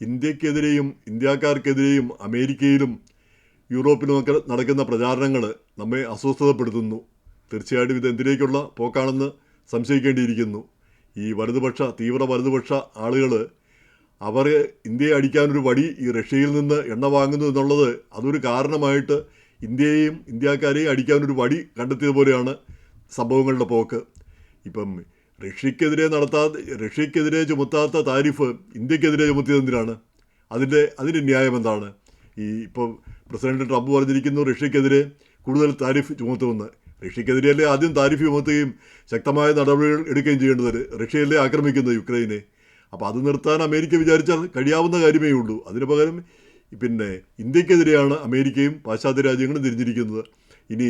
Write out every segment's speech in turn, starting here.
ഇന്ത്യക്കെതിരെയും ഇന്ത്യക്കാർക്കെതിരെയും അമേരിക്കയിലും യൂറോപ്പിലുമൊക്കെ നടക്കുന്ന പ്രചാരണങ്ങൾ നമ്മെ അസ്വസ്ഥതപ്പെടുത്തുന്നു. തീർച്ചയായിട്ടും ഇത് എന്തിലേക്കുള്ള പോക്കാണെന്ന് സംശയിക്കേണ്ടിയിരിക്കുന്നു. ഈ വലതുപക്ഷ തീവ്ര വലതുപക്ഷ ആളുകൾ അവർ ഇന്ത്യയെ അടിക്കാനൊരു വടി ഈ റഷ്യയിൽ നിന്ന് എണ്ണ വാങ്ങുന്നു എന്നുള്ളത് അതൊരു കാരണമായിട്ട് ഇന്ത്യയെയും ഇന്ത്യക്കാരെയും അടിക്കാനൊരു വടി കണ്ടെത്തിയതുപോലെയാണ് സംഭവങ്ങളുടെ പോക്ക്. ഇപ്പം റഷ്യക്കെതിരെ നടത്താത്ത റഷ്യക്കെതിരെ ചുമത്താത്ത താരിഫ് ഇന്ത്യക്കെതിരെ ചുമത്തിയത് എന്തിനാണ്? അതിന്റെ അതിന്റെ ന്യായം എന്താണ്? ഈ ഇപ്പോൾ പ്രസിഡന്റ് ട്രംപ് പറഞ്ഞിരിക്കുന്നു റഷ്യക്കെതിരെ കൂടുതൽ താരിഫ് ചുമത്തുമെന്ന്. റഷ്യക്കെതിരെയല്ലേ ആദ്യം താരിഫ് ചുമത്തുകയും ശക്തമായ നടപടികൾ എടുക്കുകയും ചെയ്യേണ്ടത്? റഷ്യയല്ലേ ആക്രമിക്കുന്നത് യുക്രൈനെ? അപ്പോൾ അത് നിർത്താൻ അമേരിക്ക വിചാരിച്ചാൽ കഴിയാവുന്ന കാര്യമേ ഉള്ളൂ. അതിന് പകരം പിന്നെ ഇന്ത്യക്കെതിരെയാണ് അമേരിക്കയും പാശ്ചാത്യ രാജ്യങ്ങളും തിരിഞ്ഞിരിക്കുന്നത്. ഇനി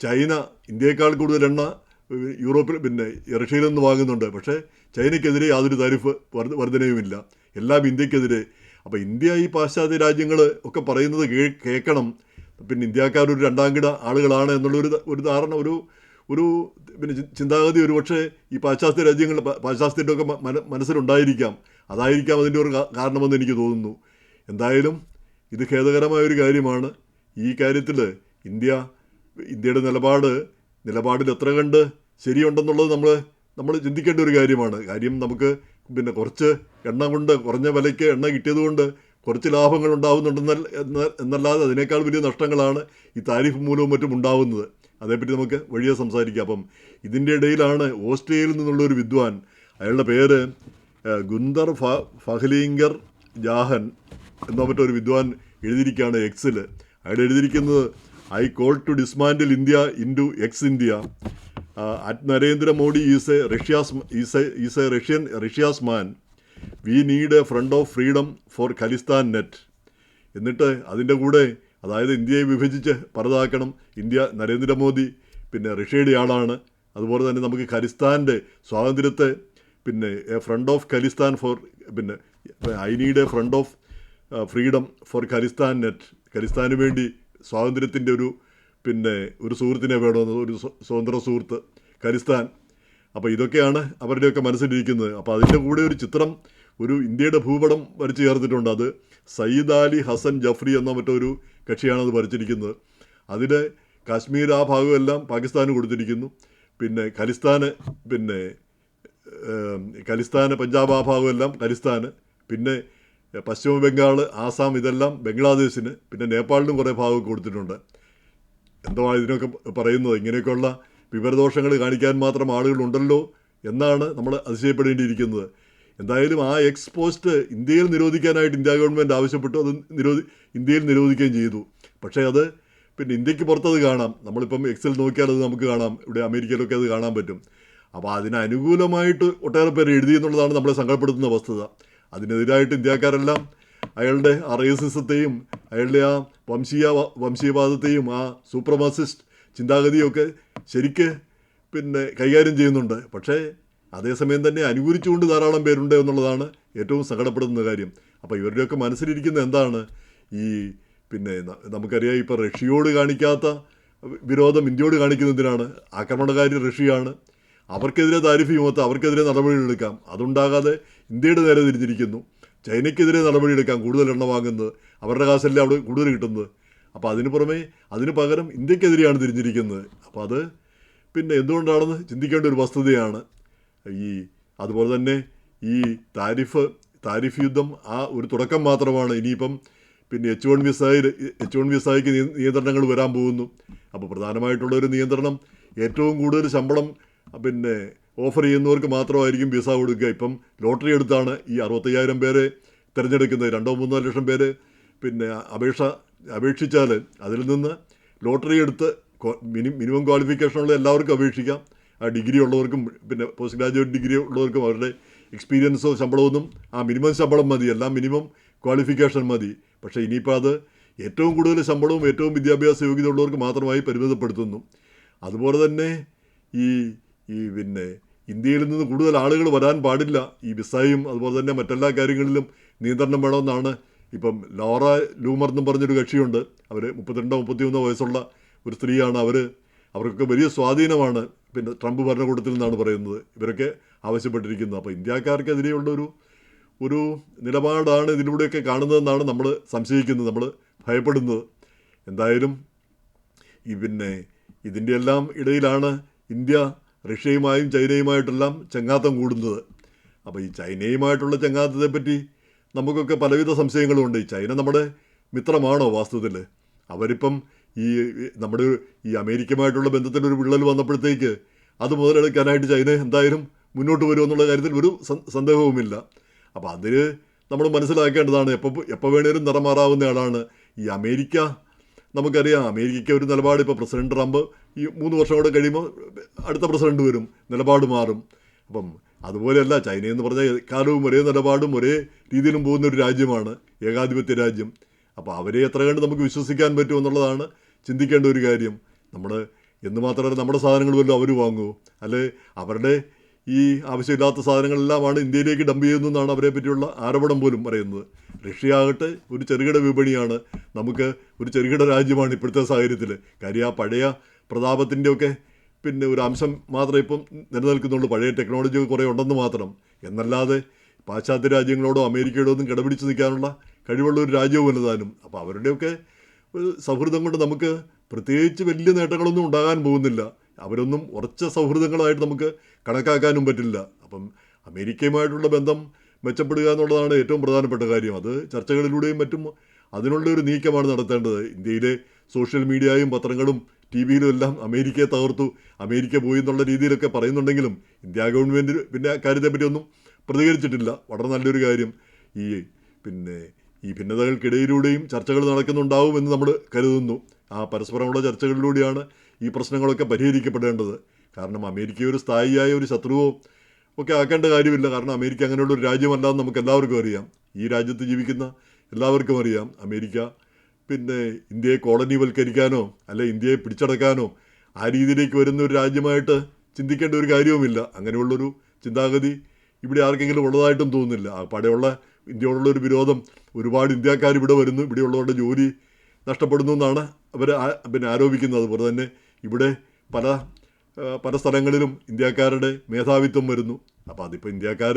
ചൈന ഇന്ത്യയേക്കാൾ കൂടുതൽ എണ്ണ യൂറോപ്പിൽ പിന്നെ റഷ്യയിൽ നിന്ന് വാങ്ങുന്നുണ്ട്. പക്ഷേ ചൈനയ്ക്കെതിരെ യാതൊരു താരിഫ് വർധ വർധനയുമില്ല. എല്ലാം ഇന്ത്യക്കെതിരെ അപ്പോൾ ഇന്ത്യ ഈ പാശ്ചാത്യ രാജ്യങ്ങൾ ഒക്കെ പറയുന്നത് കേൾക്കണം. പിന്നെ ഇന്ത്യക്കാരൊരു രണ്ടാം കിട ആളുകളാണ് എന്നുള്ളൊരു ഒരു ധാരണ ഒരു ഒരു പിന്നെ ചിന്താഗതി ഒരു പക്ഷേ ഈ പാശ്ചാത്യ രാജ്യങ്ങൾ പാശ്ചാത്യന്റെ ഒക്കെ മന- മനസ്സിലുണ്ടായിരിക്കാം. അതായിരിക്കാം അതിന്റെ ഒരു കാരണമെന്ന് എനിക്ക് തോന്നുന്നു. എന്തായാലും ഇത് ഖേദകരമായ ഒരു കാര്യമാണ്. ഈ കാര്യത്തിൽ ഇന്ത്യ ഇന്ത്യയുടെ നിലപാട് നിലപാടിൽ എത്ര കണ്ട് ശരിയുണ്ടെന്നുള്ളത് നമ്മൾ നമ്മൾ ചിന്തിക്കേണ്ട ഒരു കാര്യമാണ്. കാര്യം നമുക്ക് പിന്നെ കുറച്ച് എണ്ണ കൊണ്ട് കുറഞ്ഞ വിലയ്ക്ക് എണ്ണ കിട്ടിയത് കൊണ്ട് കുറച്ച് ലാഭങ്ങൾ ഉണ്ടാകുന്നുണ്ടെന്ന എന്ന- എന്നല്ലാതെ അതിനേക്കാൾ വലിയ നഷ്ടങ്ങളാണ് ഈ താരിഫ് മൂലവും മറ്റും ഉണ്ടാകുന്നത് അതേപ്പറ്റി നമുക്ക് വഴിയെ സംസാരിക്കാം. അപ്പം ഇതിന്റെ ഇടയിലാണ് ഓസ്ട്രേലിയയിൽ നിന്നുള്ള ഒരു വിദ്വാൻ അയാളുടെ പേര് ഗുന്ദർ ഫ ഫഹ്ലിംഗർ ജാഹൻ എന്ന മറ്റൊരു വിദ്വാൻ എഴുതിയിരിക്കുകയാണ് എക്സിൽ അയാൾ എഴുതിയിരിക്കുന്നത് I call to dismantle India in to X India at Narendra Modi is a Russia's is a is a Russian Russia's man we need a front of freedom for Khalistan net എന്നിട്ട് അതിന്റെ കൂടെ അതായത് ഇന്ത്യയെ വിഭജിച്ച് പരതാക്കണം India Narendra Modi പിന്നെ റഷ്യയുടെ ആളാണ്. അതുപോലെ തന്നെ നമുക്ക് ഖലിസ്ഥാന്റെ സ്വാതന്ത്ര്യത്തെ പിന്നെ a friend of Khalistan for പിന്നെ I need a friend of freedom for Khalistan net ഖലിസ്ഥാന് വേണ്ടി സ്വാതന്ത്ര്യത്തിന്റെ ഒരു പിന്നെ ഒരു സുഹൃത്തിനെ വേണമെന്ന് ഒരു സ്വ- സ്വതന്ത്ര സുഹൃത്ത് കരിസ്ഥാൻ അപ്പോൾ ഇതൊക്കെയാണ് അവരുടെയൊക്കെ മനസ്സിലിരിക്കുന്നത്. അപ്പോൾ അതിന്റെ കൂടെ ഒരു ചിത്രം ഒരു ഇന്ത്യയുടെ ഭൂപടം വരച്ചു ചേർത്തിട്ടുണ്ട്. അത് സയ്യിദ് അലി ഹസൻ ജഫ്രി എന്ന മറ്റൊരു കക്ഷിയാണ് അത് വരച്ചിരിക്കുന്നത്. അതിൽ കാശ്മീർ ആ ഭാഗമെല്ലാം പാകിസ്ഥാന് കൊടുത്തിരിക്കുന്നു. പിന്നെ ഖലിസ്ഥാന് പിന്നെ ഖലിസ്ഥാന് പഞ്ചാബ് ആ ഭാഗമെല്ലാം ഖലിസ്ഥാന് പിന്നെ പശ്ചിമ ബംഗാൾ ആസാം ഇതെല്ലാം ബംഗ്ലാദേശിന് പിന്നെ നേപ്പാളിനും കുറേ ഭാഗം കൊടുത്തിട്ടുണ്ട്. എന്തോ ഇതിനൊക്കെ പറയുന്നത്? ഇങ്ങനെയൊക്കെയുള്ള വിവരദോഷങ്ങൾ കാണിക്കാൻ മാത്രം ആളുകളുണ്ടല്ലോ എന്നാണ് നമ്മൾ അതിശയപ്പെടേണ്ടിയിരിക്കുന്നത്. എന്തായാലും ആ എക്സ് പോസ്റ്റ് ഇന്ത്യയിൽ നിരോധിക്കാനായിട്ട് ഇന്ത്യ ഗവൺമെന്റ് ആവശ്യപ്പെട്ടു അത് നിരോധി ഇന്ത്യയിൽ നിരോധിക്കുകയും ചെയ്തു. പക്ഷേ അത് പിന്നെ ഇന്ത്യയ്ക്ക് പുറത്തത് കാണാം. നമ്മളിപ്പം എക്സിൽ നോക്കിയാൽ അത് നമുക്ക് കാണാം. ഇവിടെ അമേരിക്കയിലൊക്കെ അത് കാണാൻ പറ്റും. അപ്പോൾ അതിനനുകൂലമായിട്ട് ഒട്ടേറെ പേര് എഴുതി എന്നുള്ളതാണ് നമ്മളെ സങ്കടപ്പെടുത്തുന്ന വസ്തുത. അതിനെതിരായിട്ട് ഇന്ത്യക്കാരെല്ലാം അയാളുടെ ആ റേസിസത്തെയും അയാളുടെ ആ വംശീയ വംശീയവാദത്തെയും ആ സൂപ്രമാസിസ്റ്റ് ചിന്താഗതിയൊക്കെ ശരിക്ക് പിന്നെ കൈകാര്യം ചെയ്യുന്നുണ്ട്. പക്ഷേ അതേസമയം തന്നെ അനുകൂലിച്ചുകൊണ്ട് ധാരാളം പേരുണ്ട് എന്നുള്ളതാണ് ഏറ്റവും സങ്കടപ്പെടുന്ന കാര്യം. അപ്പോൾ ഇവരുടെയൊക്കെ മനസ്സിലിരിക്കുന്ന എന്താണ്? ഈ പിന്നെ നമുക്കറിയാം ഇപ്പോൾ റഷ്യയോട് കാണിക്കാത്ത വിരോധം ഇന്ത്യയോട് കാണിക്കുന്നതിനാണ്. ആക്രമണകാരി റഷ്യയാണ്. അവർക്കെതിരെ താരിഫ് ചുമത്താം. അവർക്കെതിരെ നടപടികളെടുക്കാം അതുണ്ടാകാതെ ഇന്ത്യയുടെ നേരെ തിരിഞ്ഞിരിക്കുന്നു. ചൈനയ്ക്കെതിരെ നടപടിയെടുക്കാം കൂടുതൽ എണ്ണ വാങ്ങുന്നത് അവരുടെ കാശല്ലേ അവിടെ കൂടുതൽ കിട്ടുന്നത്. അപ്പോൾ അതിന് പുറമെ അതിന് പകരം ഇന്ത്യക്കെതിരെയാണ് തിരിഞ്ഞിരിക്കുന്നത്. അപ്പോൾ അത് പിന്നെ എന്തുകൊണ്ടാണെന്ന് ചിന്തിക്കേണ്ട ഒരു വസ്തുതയാണ് ഈ അതുപോലെ തന്നെ ഈ താരിഫ് താരിഫ് യുദ്ധം ആ ഒരു തുടക്കം മാത്രമാണ്. ഇനിയിപ്പം പിന്നെ എച്ച് വൺ വിസായി എച്ച് വൺ വിസായിക്ക് നിയന്ത്രണങ്ങൾ വരാൻ പോകുന്നു. അപ്പോൾ പ്രധാനമായിട്ടുള്ള ഒരു നിയന്ത്രണം ഏറ്റവും കൂടുതൽ ശമ്പളം പിന്നെ ഓഫർ ചെയ്യുന്നവർക്ക് മാത്രമായിരിക്കും വിസ കൊടുക്കുക. ഇപ്പം ലോട്ടറി എടുത്താണ് ഈ അറുപത്തയ്യായിരം പേരെ തിരഞ്ഞെടുക്കുന്നത്. രണ്ടോ മൂന്നോ ലക്ഷം പേര് പിന്നെ അപേക്ഷ അപേക്ഷിച്ചാൽ അതിൽ നിന്ന് ലോട്ടറി എടുത്ത് മിനി മിനിമം ക്വാളിഫിക്കേഷനുള്ള എല്ലാവർക്കും അപേക്ഷിക്കാം. ആ ഡിഗ്രി ഉള്ളവർക്കും പിന്നെ പോസ്റ്റ് ഗ്രാജുവേറ്റ് ഡിഗ്രി ഉള്ളവർക്കും അവരുടെ എക്സ്പീരിയൻസോ ശമ്പളമൊന്നും ആ മിനിമം ശമ്പളം മതി. എല്ലാം മിനിമം ക്വാളിഫിക്കേഷൻ മതി. പക്ഷേ ഇനിയിപ്പോൾ അത് ഏറ്റവും കൂടുതൽ ശമ്പളവും ഏറ്റവും വിദ്യാഭ്യാസ യോഗ്യത ഉള്ളവർക്ക് മാത്രമായി പരിമിതപ്പെടുത്തുന്നു. അതുപോലെ തന്നെ ഈ ഈ പിന്നെ ഇന്ത്യയിൽ നിന്ന് കൂടുതൽ ആളുകൾ വരാൻ പാടില്ല. ഈ വിസയും അതുപോലെ തന്നെ മറ്റെല്ലാ കാര്യങ്ങളിലും നിയന്ത്രണം വേണമെന്നാണ് ഇപ്പം ലോറ ലൂമർ എന്നും പറഞ്ഞൊരു കക്ഷിയുണ്ട്. അവർ മുപ്പത്തിരണ്ടോ മുപ്പത്തിയൊന്നോ വയസ്സുള്ള ഒരു സ്ത്രീയാണ് അവർ അവർക്കൊക്കെ വലിയ സ്വാധീനമാണ്. പിന്നെ ട്രംപ് ഭരണകൂടത്തിൽ നിന്നാണ് പറയുന്നത്. ഇവരൊക്കെ ആവശ്യപ്പെട്ടിരിക്കുന്നത് അപ്പോൾ ഇന്ത്യക്കാർക്കെതിരെയുള്ള ഒരു ഒരു നിലപാടാണ് ഇതിലൂടെയൊക്കെ കാണുന്നതെന്നാണ് നമ്മൾ സംശയിക്കുന്നത്. നമ്മൾ ഭയപ്പെടുന്നത്. എന്തായാലും ഈ പിന്നെ ഇതിന്റെ എല്ലാം ഇടയിലാണ് ഇന്ത്യ റഷ്യയുമായും ചൈനയുമായിട്ടെല്ലാം ചങ്ങാത്തം കൂടുന്നത്. അപ്പോൾ ഈ ചൈനയുമായിട്ടുള്ള ചങ്ങാത്തത്തെപ്പറ്റി നമുക്കൊക്കെ പലവിധ സംശയങ്ങളുമുണ്ട് ചൈന നമ്മുടെ മിത്രമാണോ വാസ്തവത്തിൽ അവരിപ്പം ഈ നമ്മുടെ ഈ അമേരിക്കയുമായിട്ടുള്ള ബന്ധത്തിൽ ഒരു വിള്ളൽ വന്നപ്പോഴത്തേക്ക് അത് മുതലെടുക്കാനായിട്ട് ചൈന എന്തായാലും മുന്നോട്ട് വരുമെന്നുള്ള കാര്യത്തിൽ ഒരു സന്ദേഹവുമില്ല. അപ്പോൾ അതിന് നമ്മൾ മനസ്സിലാക്കേണ്ടതാണ് എപ്പോൾ എപ്പോൾ വേണേലും നിറം മാറാവുന്ന ആളാണ് ഈ അമേരിക്ക. നമുക്കറിയാം അമേരിക്കയ്ക്ക് ഒരു നിലപാട് ഇപ്പോൾ പ്രസിഡന്റ് ട്രംപ് ഈ മൂന്ന് വർഷം കൂടെ കഴിയുമ്പോൾ അടുത്ത പ്രസിഡന്റ് വരും നിലപാട് മാറും. അപ്പം അതുപോലെയല്ല ചൈന എന്ന് പറഞ്ഞാൽ കാലവും ഒരേ നിലപാടും ഒരേ രീതിയിലും പോകുന്ന ഒരു രാജ്യമാണ് ഏകാധിപത്യ രാജ്യം. അപ്പോൾ അവരെ എത്ര കണ്ട് നമുക്ക് വിശ്വസിക്കാൻ പറ്റും എന്നുള്ളതാണ് ചിന്തിക്കേണ്ട ഒരു കാര്യം. നമ്മൾ എന്ന് മാത്രമല്ല നമ്മുടെ സാധനങ്ങൾ വല്ലതും അവർ വാങ്ങുമോ അല്ലെ അവരുടെ ഈ ആവശ്യമില്ലാത്ത സാധനങ്ങളെല്ലാമാണ് ഇന്ത്യയിലേക്ക് ഡംപ് ചെയ്യുന്നതെന്നാണ് അവരെ പറ്റിയുള്ള ആരോപണം പോലും പറയുന്നത്. റഷ്യ ആകട്ടെ ഒരു ചെറുകിട വിപണിയാണ് നമുക്ക് ഒരു ചെറുകിട രാജ്യമാണ് ഇപ്പോഴത്തെ സാഹചര്യത്തിൽ കാര്യം ആ പഴയ പ്രതാപത്തിന്റെയൊക്കെ പിന്നെ ഒരു അംശം മാത്രമേ ഇപ്പം നിലനിൽക്കുന്നുള്ളൂ. പഴയ ടെക്നോളജി കുറേ ഉണ്ടെന്ന് മാത്രം. എന്നല്ലാതെ പാശ്ചാത്യ രാജ്യങ്ങളോടോ അമേരിക്കയോടോ ഒന്നും കിടപിടിച്ച് നിൽക്കാനുള്ള കഴിവുള്ള ഒരു രാജ്യവും താനും അപ്പോൾ അവരുടെയൊക്കെ സൗഹൃദം കൊണ്ട് നമുക്ക് പ്രത്യേകിച്ച് വലിയ നേട്ടങ്ങളൊന്നും ഉണ്ടാകാൻ പോകുന്നില്ല. അവരൊന്നും ഉറച്ച സൗഹൃദങ്ങളായിട്ട് നമുക്ക് കണക്കാക്കാനും പറ്റില്ല. അപ്പം അമേരിക്കയുമായിട്ടുള്ള ബന്ധം മെച്ചപ്പെടുക എന്നുള്ളതാണ് ഏറ്റവും പ്രധാനപ്പെട്ട കാര്യം. അത് ചർച്ചകളിലൂടെയും മറ്റും അതിനുള്ള ഒരു നീക്കമാണ് നടത്തേണ്ടത്. ഇന്ത്യയിലെ സോഷ്യൽ മീഡിയയും പത്രങ്ങളും ടി വിയിലും എല്ലാം അമേരിക്കയെ തകർത്തു. അമേരിക്ക പോയി എന്നുള്ള രീതിയിലൊക്കെ പറയുന്നുണ്ടെങ്കിലും ഇന്ത്യ ഗവൺമെന്റ് പിന്നെ കാര്യത്തെപ്പറ്റി ഒന്നും പ്രതികരിച്ചിട്ടില്ല. വളരെ നല്ലൊരു കാര്യം. ഈ പിന്നെ ഈ ഭിന്നതകൾക്കിടയിലൂടെയും ചർച്ചകൾ നടക്കുന്നുണ്ടാവുമെന്ന് നമ്മൾ കരുതുന്നു. ആ പരസ്പരമുള്ള ചർച്ചകളിലൂടെയാണ് ഈ പ്രശ്നങ്ങളൊക്കെ പരിഹരിക്കപ്പെടേണ്ടത്. കാരണം അമേരിക്ക ഒരു സ്ഥായിയായ ഒരു ശത്രുവോ ഒക്കെ ആക്കേണ്ട കാര്യമില്ല. കാരണം അമേരിക്ക അങ്ങനെയുള്ള ഒരു രാജ്യമല്ല എന്ന് നമുക്ക് എല്ലാവർക്കും അറിയാം. ഈ രാജ്യത്ത് ജീവിക്കുന്ന എല്ലാവർക്കും അറിയാം. അമേരിക്ക പിന്നെ ഇന്ത്യയെ കോളനിവൽക്കരിക്കാനോ അല്ലെ ഇന്ത്യയെ പിടിച്ചടക്കാനോ ആ രീതിയിലേക്ക് വരുന്ന ഒരു രാജ്യമായിട്ട് ചിന്തിക്കേണ്ട ഒരു കാര്യവുമില്ല. അങ്ങനെയുള്ളൊരു ചിന്താഗതി ഇവിടെ ആർക്കെങ്കിലും ഉള്ളതായിട്ടും തോന്നുന്നില്ല. പടയുള്ള ഇന്ത്യയോടുള്ള ഒരു വിരോധം ഒരുപാട് ഇന്ത്യക്കാർ ഇവിടെ വരുന്നു. ഇവിടെയുള്ളവരുടെ ജോലി നഷ്ടപ്പെടുന്നു എന്നാണ് അവർ പിന്നെ ആരോപിക്കുന്നത്. അതുപോലെ തന്നെ ഇവിടെ പല പല സ്ഥലങ്ങളിലും ഇന്ത്യക്കാരുടെ മേധാവിത്വം വരുന്നു. അപ്പോൾ അതിപ്പോൾ ഇന്ത്യക്കാർ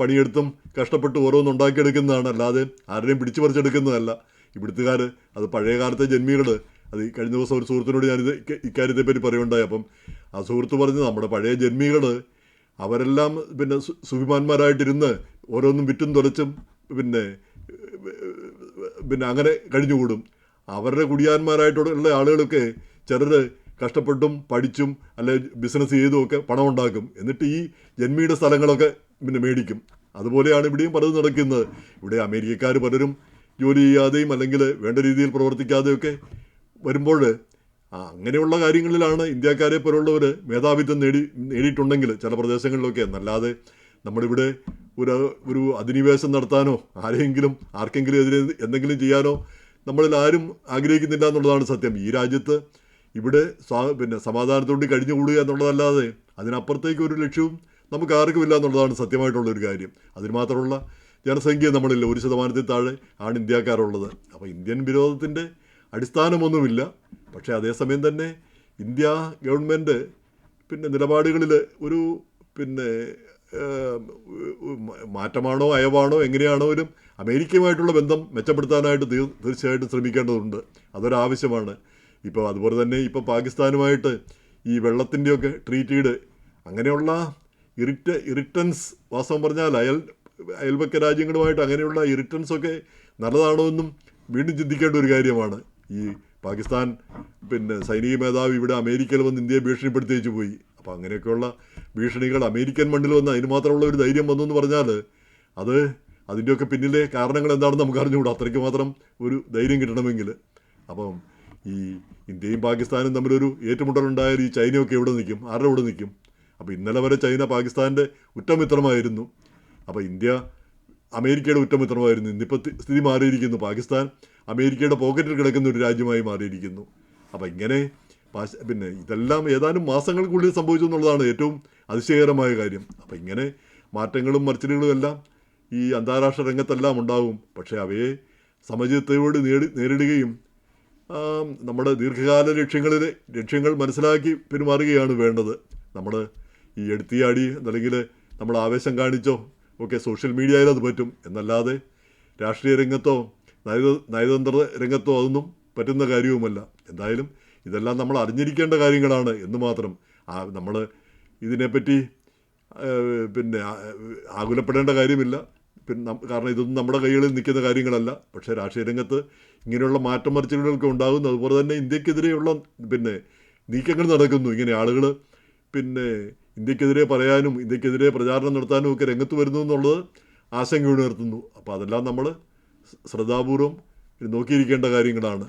പണിയെടുത്തും കഷ്ടപ്പെട്ട് ഓരോന്നുണ്ടാക്കിയെടുക്കുന്നതാണ് അല്ലാതെ ആരുടെയും പിടിച്ചു പറിച്ചെടുക്കുന്നതല്ല ഇവിടുത്തുകാർ അത് പഴയ കാലത്തെ ജന്മികൾ അത് കഴിഞ്ഞ ദിവസം ഒരു സുഹൃത്തിനോട് ഞാനിത് ഇക്കാര്യത്തെപ്പറ്റി ഇക്കാര്യത്തെ പറ്റി പറയുണ്ടായി അപ്പം ആ സുഹൃത്ത് പറഞ്ഞ് നമ്മുടെ പഴയ ജന്മികൾ അവരെല്ലാം പിന്നെ സുഭിമാന്മാരായിട്ടിരുന്ന് ഓരോന്നും വിറ്റും തുലച്ചും പിന്നെ പിന്നെ അങ്ങനെ കഴിഞ്ഞുകൂടും. അവരുടെ കുടിയാന്മാരായിട്ടുള്ള ആളുകളൊക്കെ ചിലർ കഷ്ടപ്പെട്ടും പഠിച്ചും അല്ലെ ബിസിനസ് ചെയ്തും ഒക്കെ പണം ഉണ്ടാക്കും എന്നിട്ട് ഈ ജന്മിയുടെ സ്ഥലങ്ങളൊക്കെ പിന്നെ മേടിക്കും. അതുപോലെയാണ് ഇവിടെയും പലതും നടക്കുന്നത്. ഇവിടെ അമേരിക്കക്കാർ പലരും ജോലി ചെയ്യാതെയും അല്ലെങ്കിൽ വേണ്ട രീതിയിൽ പ്രവർത്തിക്കാതെയൊക്കെ വരുമ്പോൾ അങ്ങനെയുള്ള കാര്യങ്ങളിലാണ് ഇന്ത്യക്കാരെ പോലുള്ളവർ മേധാവിത്വം നേടി നേടിയിട്ടുണ്ടെങ്കിൽ ചില പ്രദേശങ്ങളിലൊക്കെ. എന്നല്ലാതെ നമ്മളിവിടെ ഒരു ഒരു അധിനിവേശം നടത്താനോ ആരെങ്കിലും ആർക്കെങ്കിലും എതിരെ എന്തെങ്കിലും ചെയ്യാനോ നമ്മളിൽ ആരും ആഗ്രഹിക്കുന്നില്ല എന്നുള്ളതാണ് സത്യം. ഈ രാജ്യത്ത് ഇവിടെ സ്വാ- പിന്നെ സമാധാനത്തോടെ കഴിഞ്ഞുകൂടുക എന്നുള്ളതല്ലാതെ അതിനപ്പുറത്തേക്ക് ഒരു ലക്ഷ്യവും നമുക്ക് ആർക്കുമില്ല എന്നുള്ളതാണ് സത്യമായിട്ടുള്ളൊരു കാര്യം. അതിന് മാത്രമുള്ള ജനസംഖ്യ നമ്മളിൽ ഒരു ശതമാനത്തിൽ താഴെ ആണ് ഇന്ത്യക്കാരുള്ളത്. അപ്പോൾ ഇന്ത്യൻ വിരോധത്തിന്റെ അടിസ്ഥാനമൊന്നുമില്ല. പക്ഷേ അതേസമയം തന്നെ ഇന്ത്യ ഗവൺമെന്റ് പിന്നെ നിലപാടുകളിൽ ഒരു പിന്നെ മാറ്റമാണോ അയവാണോ എങ്ങനെയാണോലും അമേരിക്കയുമായിട്ടുള്ള ബന്ധം മെച്ചപ്പെടുത്താനായിട്ട് തീർ- തീർച്ചയായിട്ടും ശ്രമിക്കേണ്ടതുണ്ട്. അതൊരാവശ്യമാണ് ഇപ്പോൾ അതുപോലെ തന്നെ ഇപ്പോൾ പാകിസ്ഥാനുമായിട്ട് ഈ വെള്ളത്തിന്റെയൊക്കെ ട്രീറ്റീഡ് അങ്ങനെയുള്ള ഇറിറ്റ ഇറിറ്റൻസ് വാസ്തവം പറഞ്ഞാൽ അയൽ അയൽപക്ക രാജ്യങ്ങളുമായിട്ട് അങ്ങനെയുള്ള ഇറിറ്റൻസ് ഒക്കെ നല്ലതാണോ എന്നും വീണ്ടും ചിന്തിക്കേണ്ട ഒരു കാര്യമാണ്. ഈ പാകിസ്ഥാൻ പിന്നെ സൈനിക മേധാവി ഇവിടെ അമേരിക്കയിൽ വന്ന് ഇന്ത്യയെ ഭീഷണിപ്പെടുത്തി വെച്ച് പോയി. അപ്പോൾ അങ്ങനെയൊക്കെയുള്ള ഭീഷണികൾ അമേരിക്കൻ മണ്ണിൽ വന്ന് അതിന് മാത്രമുള്ള ഒരു ധൈര്യം വന്നു എന്ന് പറഞ്ഞാൽ അത് അതിന്റെയൊക്കെ പിന്നിലെ കാരണങ്ങൾ എന്താണെന്ന് നമുക്ക് അറിഞ്ഞുകൂടാ. അത്രയ്ക്ക് മാത്രം ഒരു ധൈര്യം കിട്ടണമെങ്കിൽ. അപ്പം ഈ ഇന്ത്യയും പാകിസ്ഥാനും തമ്മിലൊരു ഏറ്റുമുട്ടലുണ്ടായാൽ ഈ ചൈനയൊക്കെ എവിടെ നിൽക്കും? ആരുടെ കൂടെ നിൽക്കും? അപ്പോൾ ഇന്നലെ വരെ ചൈന പാകിസ്ഥാന്റെ ഉറ്റമിത്രമായിരുന്നു. അപ്പോൾ ഇന്ത്യ അമേരിക്കയുടെ ഉറ്റമിത്രമായിരുന്നു ഇന്നിപ്പോൾ സ്ഥിതി മാറിയിരിക്കുന്നു. പാകിസ്ഥാൻ അമേരിക്കയുടെ പോക്കറ്റിൽ കിടക്കുന്ന ഒരു രാജ്യമായി മാറിയിരിക്കുന്നു. അപ്പോൾ ഇങ്ങനെ പിന്നെ ഇതെല്ലാം ഏതാനും മാസങ്ങൾക്കുള്ളിൽ സംഭവിച്ചു എന്നുള്ളതാണ് ഏറ്റവും അതിശയകരമായ കാര്യം. അപ്പോൾ ഇങ്ങനെ മാറ്റങ്ങളും മറിച്ചിലുകളും എല്ലാം ഈ അന്താരാഷ്ട്ര രംഗത്തെല്ലാം ഉണ്ടാകും. പക്ഷേ അവയെ സമചിത്തയോട് നേടി നേരിടുകയും നമ്മുടെ ദീർഘകാല ലക്ഷ്യങ്ങളിൽ ലക്ഷ്യങ്ങൾ മനസ്സിലാക്കി പെരുമാറുകയാണ് വേണ്ടത്. നമ്മൾ ഈ എടുത്തിയാടി അല്ലെങ്കിൽ നമ്മൾ ആവേശം കാണിച്ചോ ഒക്കെ സോഷ്യൽ മീഡിയയിൽ അത് പറ്റും. എന്നല്ലാതെ രാഷ്ട്രീയ രംഗത്തോ നയ നയതന്ത്ര രംഗത്തോ അതൊന്നും പറ്റുന്ന കാര്യവുമല്ല. എന്തായാലും ഇതെല്ലാം നമ്മൾ അറിഞ്ഞിരിക്കേണ്ട കാര്യങ്ങളാണ് എന്ന് മാത്രം. നമ്മൾ ഇതിനെപ്പറ്റി പിന്നെ ആകുലപ്പെടേണ്ട കാര്യമില്ല. പിന്നെ കാരണം ഇതൊന്നും നമ്മുടെ കൈകളിൽ നിൽക്കുന്ന കാര്യങ്ങളല്ല. പക്ഷേ രാഷ്ട്രീയ രംഗത്ത് ഇങ്ങനെയുള്ള മാറ്റം മറിച്ചുകളൊക്കെ ഉണ്ടാകുന്നു. അതുപോലെ തന്നെ ഇന്ത്യക്കെതിരെയുള്ള പിന്നെ നീക്കങ്ങൾ നടക്കുന്നു. ഇങ്ങനെ ആളുകൾ പിന്നെ ഇന്ത്യക്കെതിരെ പറയാനും ഇന്ത്യക്കെതിരെ പ്രചാരണം നടത്താനും ഒക്കെ രംഗത്ത് വരുന്നു എന്നുള്ളത് ആശങ്ക ഉണർത്തുന്നു അപ്പോൾ അതെല്ലാം നമ്മൾ ശ്രദ്ധാപൂർവം നോക്കിയിരിക്കേണ്ട കാര്യങ്ങളാണ്.